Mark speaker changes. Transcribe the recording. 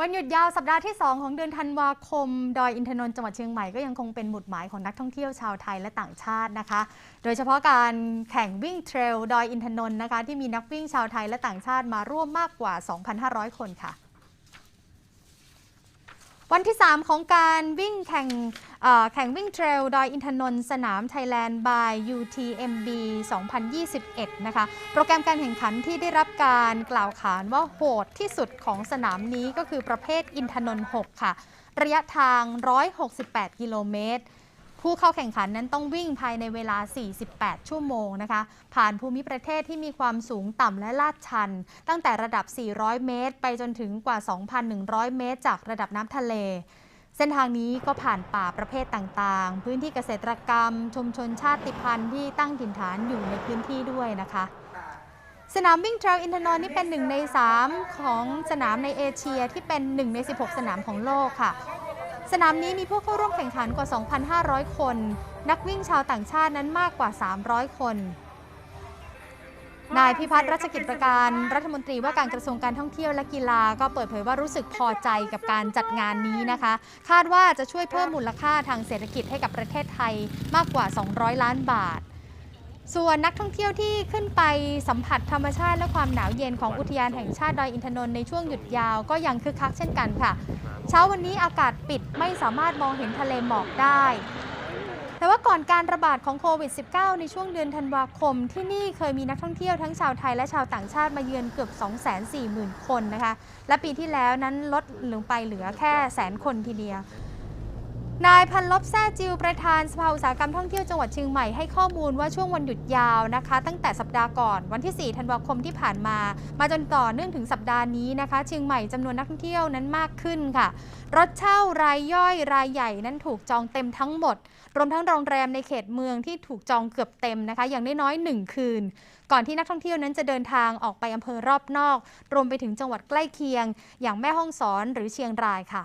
Speaker 1: วันหยุดยาวสัปดาห์ที่ 2 ของเดือนธันวาคม ดอยอินทนนท์จังหวัดเชียงใหม่ก็ยังคงเป็นหมุดหมายของนักท่องเที่ยวชาวไทยและต่างชาตินะคะ โดยเฉพาะการแข่งวิ่งเทรลดอยอินทนนท์นะคะที่มีนักวิ่งชาวไทยและต่างชาติมาร่วมมากกว่า 2,500 คนค่ะ วันที่ 3 ของการวิ่งแข่งแข่งวิ่งเทรลดอยอินทนนท์สนามไทยแลนด์ by UTMB 2021 นะคะ โปรแกรมการแข่งขันที่ได้รับการกล่าวขานว่าโหดที่สุดของสนามนี้ก็คือประเภทอินทนนท์ 6 ค่ะ ระยะทาง 168 กิโลเมตร ผู้เข้าแข่งขันนั้นต้องวิ่งภายในเวลา 48 ชั่วโมงนะคะ ผ่านภูมิประเทศที่มีความสูงต่ำและลาดชัน ตั้งแต่ระดับ 400 เมตร ไปจนถึงกว่า 2,100 เมตร จากระดับน้ำทะเลเส้นทางนี้ก็ผ่านป่าประเภทต่างๆ พื้นที่เกษตรกรรม ชุมชนชาติพันธุ์ที่ตั้งถิ่นฐานอยู่ในพื้นที่ด้วยนะคะ สนามวิ่งเทรลอินทนนท์นี่เป็นหนึ่งใน 3 ของสนามในเอเชียที่เป็น 1 ใน 16 สนามของโลกค่ะ สนามนี้มีผู้เข้าร่วมแข่งขันกว่า 2,500 คน นักวิ่งชาวต่างชาตินั้นมากกว่า 300 คน นายพิพัฒน์รัชกิจประการรัฐมนตรีว่าการกระทรวงการท่องเที่ยวและกีฬาก็เปิดเผยว่ารู้สึกพอใจกับการจัดงานนี้นะคะ คาดว่าจะช่วยเพิ่มมูลค่าทางเศรษฐกิจให้กับประเทศไทยมากกว่า 200 ล้านบาท ส่วนนักท่องเที่ยวที่ขึ้นไปสัมผัสธรรมชาติและความหนาวเย็นของอุทยานแห่งชาติดอยอินทนนท์ในช่วงหยุดยาวก็ยังคึกคักเช่นกันค่ะ เช้าวันนี้อากาศปิดไม่สามารถมองเห็นทะเลหมอกได้ แต่ว่าก่อนการระบาดของโควิด -19 ในช่วงเดือนธันวาคม ที่นี่เคยมีนักท่องเที่ยวทั้งชาวไทยและชาวต่างชาติมาเยือนเกือบ 240,000 คนนะคะ และปีที่แล้วนั้นลดลงไปเหลือแค่แสนคนทีเดียว นายพันลบแซ่จิวประธานสภาอุตสาหกรรมท่องเที่ยวจังหวัดเชียงใหม่ให้ข้อมูลว่าช่วงวันหยุดยาวนะคะ ตั้งแต่สัปดาห์ก่อนวันที่ 4 ธันวาคมที่ผ่านมา มาจนต่อเนื่องถึงสัปดาห์นี้นะคะเชียงใหม่จำนวนนักท่องเที่ยวนั้นมากขึ้นค่ะ รถเช่ารายย่อยรายใหญ่นั้นถูกจองเต็มทั้งหมด รวมทั้งโรงแรมในเขตเมืองที่ถูกจองเกือบเต็มนะคะ อย่างน้อยๆหนึ่งคืน ก่อนที่นักท่องเที่ยวนั้นจะเดินทางออกไปอำเภอรอบนอก รวมไปถึงจังหวัดใกล้เคียง อย่างแม่ฮ่องสอนหรือเชียงรายค่ะ